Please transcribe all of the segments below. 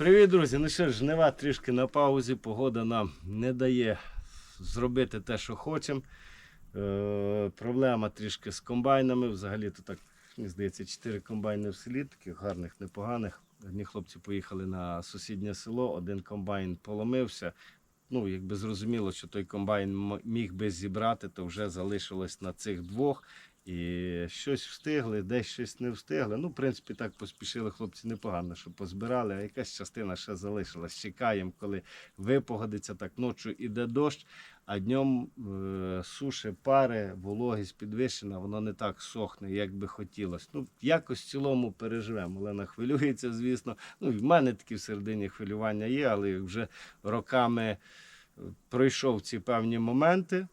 Привіт, друзі! Ну що ж, жнива трішки на паузі. Погода нам не дає зробити те, що хочемо. Е, проблема трішки з комбайнами. Взагалі то так, мені здається, 4 комбайни в селі, таких гарних, непоганих. Одні хлопці поїхали на сусіднє село, один комбайн поломився. Ну, якби зрозуміло, що той комбайн міг би зібрати, то вже залишилось на цих двох. І щось встигли, десь щось не встигли. Ну, в принципі, так поспішили хлопці непогано, що позбирали, а якась частина ще залишилась. Чекаємо, коли випогодиться, так ночі іде дощ, а днем е, суше, пари, вологість підвищена, воно не так сохне, як би хотілося. Ну, якось в цілому переживемо. Олена хвилюється, звісно. Ну, в мене такі всередині хвилювання є, але вже роками пройшов ці певні моменти.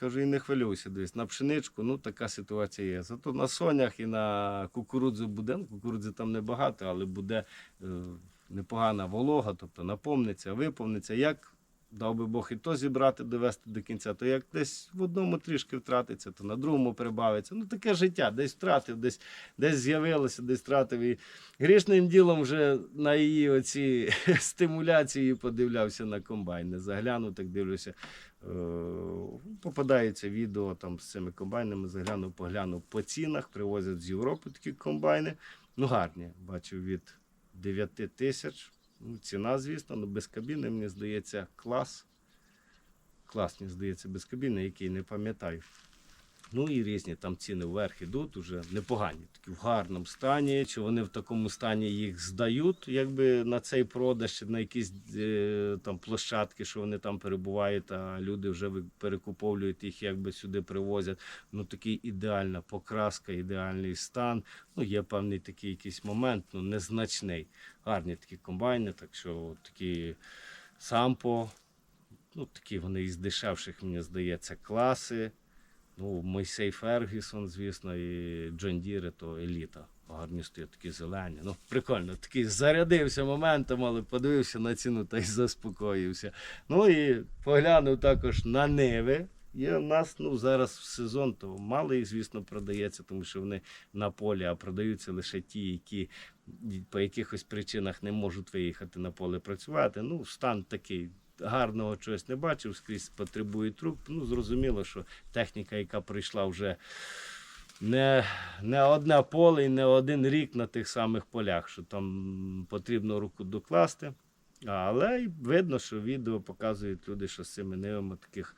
Кажу, і не хвилюйся, дивись, на пшеничку, ну така ситуація є. Зато на сонях і на кукурудзу буде, ну, кукурудзи там небагато, але буде е, непогана волога, тобто наповниться, виповниться. Як дав би Бог і то зібрати, довести до кінця, то як десь в одному трішки втратиться, то на другому прибавиться. Ну таке життя, десь втратив, десь, десь з'явилося, десь втратив. І грішним ділом вже на її оці стимуляції подивлявся на комбайни. Заглянув, так дивлюся. Е, Попадається відео там з цими комбайнами, заглянув, поглянув по цінах, привозять з Європи такі комбайни. Ну, гарні, бачив від 9 тисяч. Ну, ціна, звісно, ну без кабіни, мені здається, клас. Клас, мені здається, без кабіни, який не пам'ятаю. Ну і різні там ціни вверх ідуть, уже непогані, такі в гарному стані. Чи вони в такому стані їх здають, якби на цей продаж, чи на якісь е, там площадки, що вони там перебувають, а люди вже перекуповують їх, якби сюди привозять. Ну такий ідеальна покраска, ідеальний стан. Ну, є певний такий якийсь момент, ну незначний. Гарні такі комбайни, так що такі сампо. Ну, такі вони із дешевших, мені здається, класи. Ну, Мойсей Фергюсон, звісно, і Джон Діре, то еліта. Гарні стоять такі зелені. Ну, прикольно, такий зарядився моментом, але подивився на ціну та й заспокоївся. Ну і поглянув також на Ниви. Є у нас ну, зараз в сезон, то мало їх, звісно, продається, тому що вони на полі, а продаються лише ті, які по якихось причинах не можуть виїхати на поле працювати. Ну, стан такий. Гарного чогось не бачив, скрізь потребує труб. Ну, зрозуміло, що техніка, яка прийшла вже не, не одне поле і не один рік на тих самих полях, що там потрібно руку докласти. Але видно, що відео показують люди, що з цими нивами таких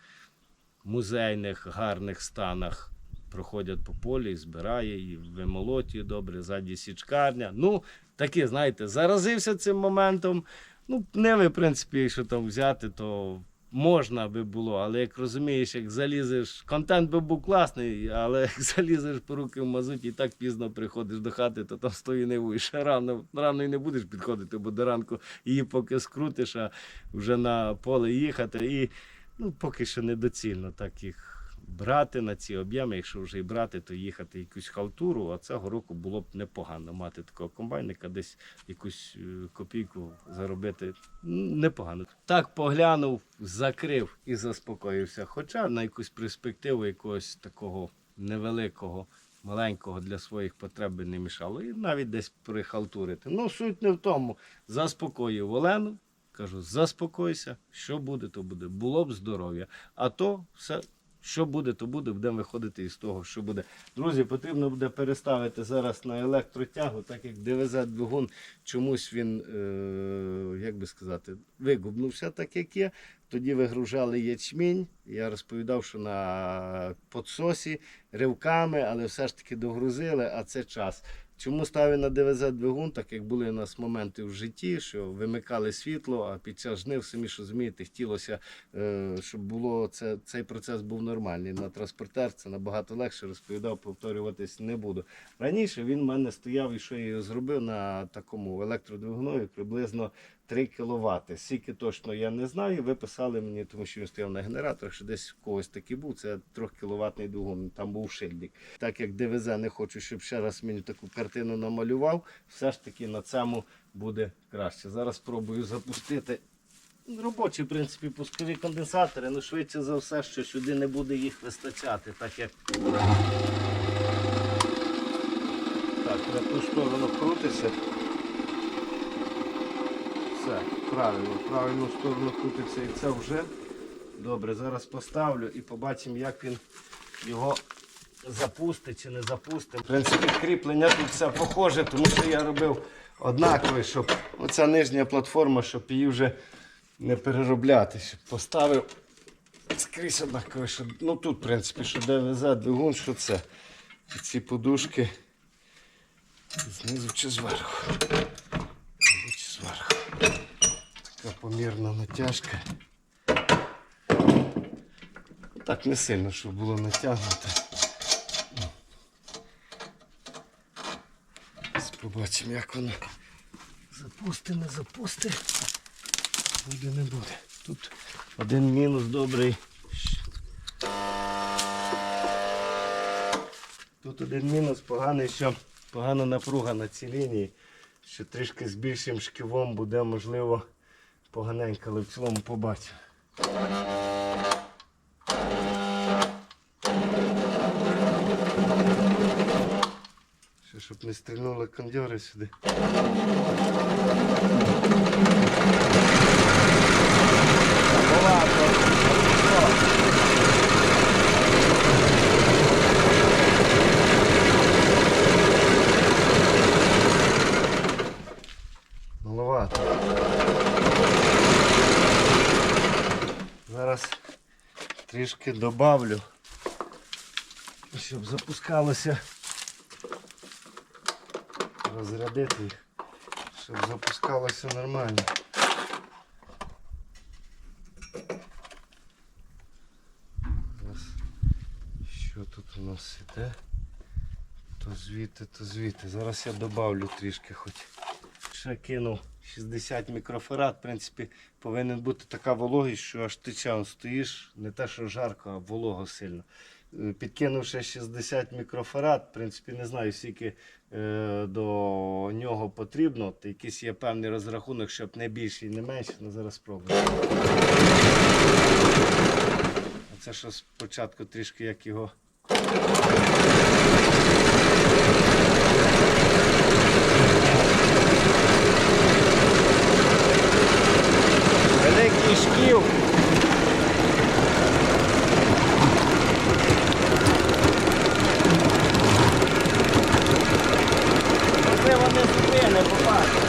музейних, гарних станах проходять по полі, збирає, і вимолотює добре, ззаді січкарня. Ну, таке, знаєте, заразився цим моментом. Ну, Ниви, в принципі, якщо там взяти, то можна би було, але як розумієш, як залізеш, контент би був класний, але як залізеш по руки в мазуті і так пізно приходиш до хати, то там ниву і ще рано, рано і не будеш підходити, бо до ранку її поки скрутиш, а вже на поле їхати. І ну, поки що недоцільно так їх брати на ці об'єми. Якщо вже і брати, то їхати якусь халтуру, а цього року було б непогано мати такого комбайника, десь якусь е, копійку заробити. Непогано. Так поглянув, закрив і заспокоївся. Хоча на якусь перспективу якогось такого невеликого. Маленького для своїх потреб би не мішало. І навіть десь прихалтурити. Ну, суть не в тому. Заспокоїв Олену, кажу, заспокойся, що буде, то буде. Було б здоров'я. А то все, що буде, то буде, будемо виходити із того, що буде. Друзі, потрібно буде переставити зараз на електротягу, так як ДВЗ двигун, чомусь він, е, як би сказати, вигубнувся так, як є. Тоді вигружали ячмінь. Я розповідав, що на подсосі ривками, але все ж таки догрузили, а це час. Чому ставив на ДВЗ двигун, так як були у нас моменти в житті, що вимикали світло, а під час жнив, самі що змієте, хотілося, е, щоб було це, цей процес був нормальний. На транспортер це набагато легше розповідав, повторюватись не буду. Раніше він в мене стояв і що я його зробив на такому електродвигунові приблизно 3 кВт. Скільки точно я не знаю. Ви писали мені, тому що він стояв на генераторах, що десь у когось такий був. Це 3 кВт двигун, там був шильдик. Так як ДВЗ не хочу, щоб ще раз мені таку картину намалював, все ж таки на цьому буде краще. Зараз спробую запустити. Робочі, в принципі, пускові конденсатори, ну швидше за все, що сюди не буде їх вистачати, так як так, на ту сторону крутиться. Все, правильно, правильну сторону крутиться і це вже. Добре, зараз поставлю і побачимо, як він його запустить чи не запустить. В принципі, кріплення тут все похоже, тому що я робив однакове, щоб оця нижня платформа, щоб її вже не переробляти. Поставив скрізь однакове, що ну тут, в принципі, що ДВЗ, двигун, що це. Ці подушки знизу чи зверху. Така помірна натяжка. Так не сильно, щоб було натягнуто. Побачимо, як воно запусти, не запусти. Буде, не буде. Тут один мінус добрий. Тут один мінус поганий, що погана напруга на цій лінії. Що трішки з більшим шківом буде можливо поганенько, але в цілому побачив. Ще щоб не стрільнули кондьори сюди. Маловато. Зараз трішки добавлю, щоб запускалося розрядити їх, щоб запускалося нормально. Зараз, що тут у нас іде? То звідти, то звідти. Зараз я добавлю трішки хоч. Ще кинув 60 мікрофарад. В принципі, повинен бути така вологість, що аж тече Он стоїш, не те, що жарко, а волого сильно. Е, Підкинувши 60 мікрофарад, в принципі, не знаю, скільки е, до нього потрібно. От якийсь є певний розрахунок, щоб не більше і не менше, але зараз спробую. Це що спочатку трішки як його. Великий шкіл. Можливо, не зупине, побачимо.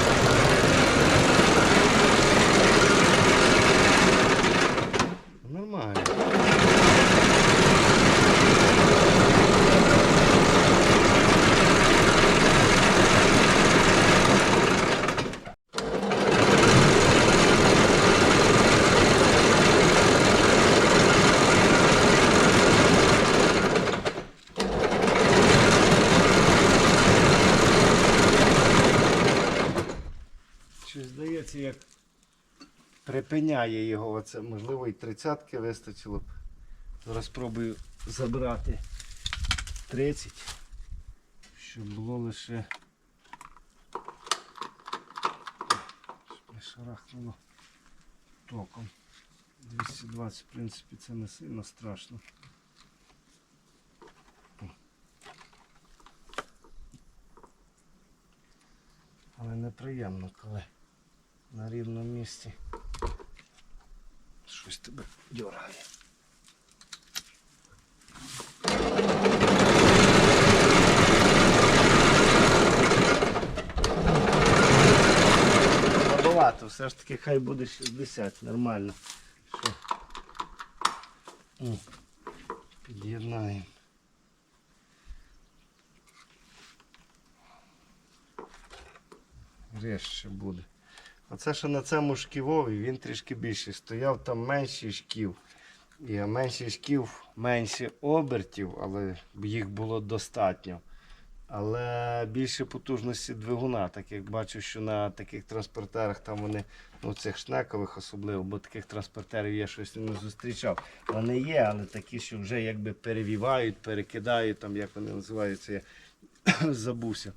Нормально. Щось здається, як припиняє його. Оце, можливо, і тридцятки вистачило б. Зараз спробую забрати 30, щоб було лише. Не шарахнуло током. 220, в принципі, це не сильно страшно. Але неприємно, коли на рівному місці щось тебе дьоргає. Слабовато, все ж таки хай буде 60, нормально. Що? Під'єднаємо. Резче буде. Оце що на цьому шківові він трішки більший. Стояв там менший шків. І менший шків, менше обертів, але їх було достатньо. Але більше потужності двигуна, так як бачу, що на таких транспортерах там вони, ну цих шнекових особливо, бо таких транспортерів я щось не зустрічав. Вони є, але такі, що вже якби перевівають, перекидають, там, як вони називаються, я забувся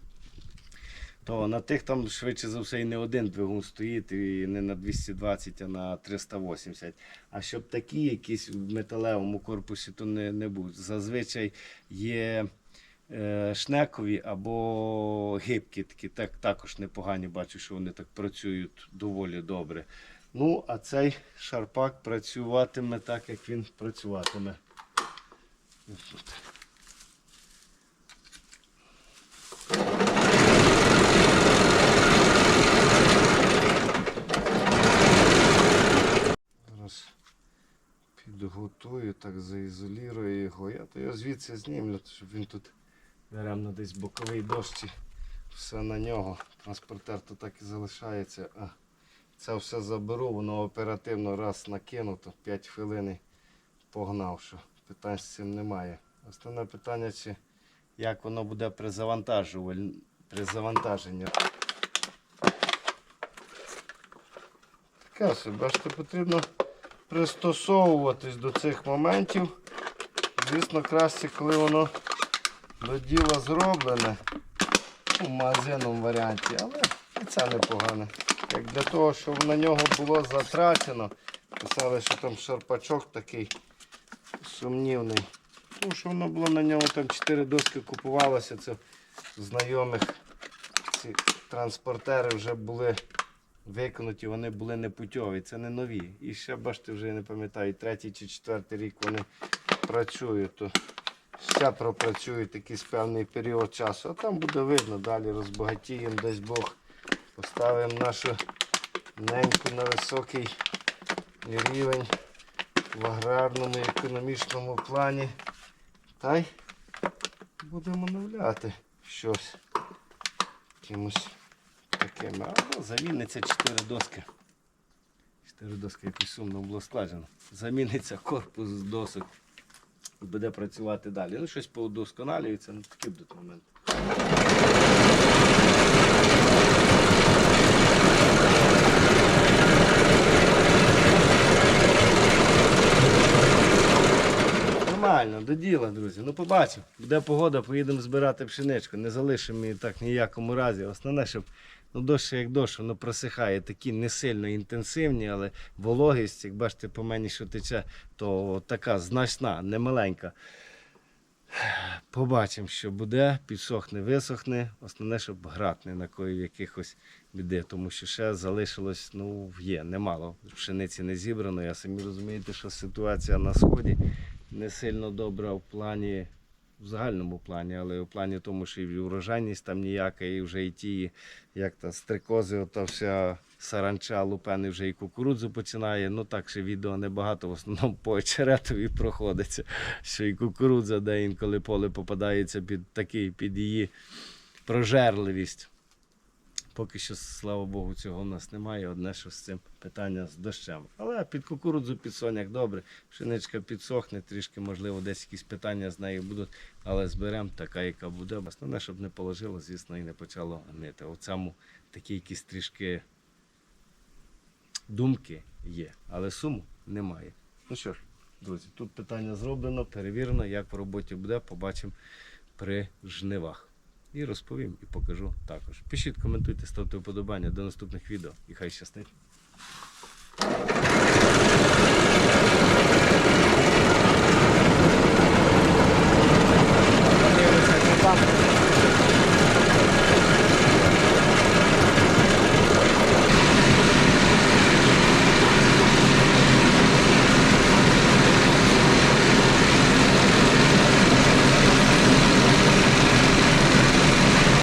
то на тих там швидше за все і не один двигун стоїть, і не на 220, а на 380. А щоб такі якісь в металевому корпусі, то не, не будуть. Зазвичай є е, шнекові або гибкі такі, так, також непогані. Бачу, що вони так працюють доволі добре. Ну, а цей шарпак працюватиме так, як він працюватиме. Ось тут. Зараз підготую, так заізолірую його. Я то його звідси знімлю, щоб він тут даремно десь боковий дощ. Все на нього. Транспортер то так і залишається. А це все заберу, воно оперативно раз накинуто, 5 хвилин погнав, що питань з цим немає. Основне питання, чи як воно буде. При завантаженні. Таке собі, бачите, потрібно пристосовуватись до цих моментів. Звісно, краще, коли воно до діла зроблене у магазинному варіанті, але і це непогано. Як для того, щоб на нього було затрачено, писали, що там шарпачок такий сумнівний. Тому що воно було на ньому там 4 доски купувалося, це знайомих ці транспортери вже були виконуті, вони були непутьові, це не нові. І ще бачите, вже я не пам'ятаю, третій чи четвертий рік вони працюють. То ще пропрацюють якийсь певний період часу, а там буде видно, далі розбагатіємо, десь Бог. Поставимо нашу неньку на високий рівень в аграрному і економічному плані. Та й будемо навляти щось якимось такими. Або заміниться 4 доски. 4 доски якось сумно було складено. Заміниться корпус з досок буде працювати далі. Ну, щось поудосконалюється, ну такий буде момент. Нормально, до діла, друзі. Ну побачимо. Буде погода, поїдемо збирати пшеничку. Не залишимо її так ніякому разі. Основне, щоб ну, дощ як дощ, воно просихає. Такі не сильно інтенсивні, але вологість, як бачите, по мені, що тече, то така значна, не маленька. Побачимо, що буде, підсохне, висохне. Основне, щоб град не накоїв якихось біди, тому що ще залишилось, ну, є, немало. Пшениці не зібрано. Я самі розумієте, що ситуація на сході не сильно добра в плані, в загальному плані, але в плані тому, що і урожайність там ніяка, і вже і ті, як та стрикози, ота вся саранча, лупени вже і кукурудзу починає. Ну так ще відео небагато, в основному по очеретові проходиться, що і кукурудза, де інколи поле попадається під такий, під її прожерливість. Поки що, слава Богу, цього в нас немає. Одне, що з цим питання з дощем. Але під кукурудзу, під соняк добре. Пшеничка підсохне, трішки, можливо, десь якісь питання з нею будуть, але зберемо така, яка буде. Основне, щоб не положило, звісно, і не почало гнити. У цьому такі якісь трішки думки є, але суму немає. Ну що ж, друзі, тут питання зроблено, перевірено, як в роботі буде, побачимо при жнивах. І розповім і покажу також. Пишіть, коментуйте, ставте вподобання до наступних відео і хай щастить.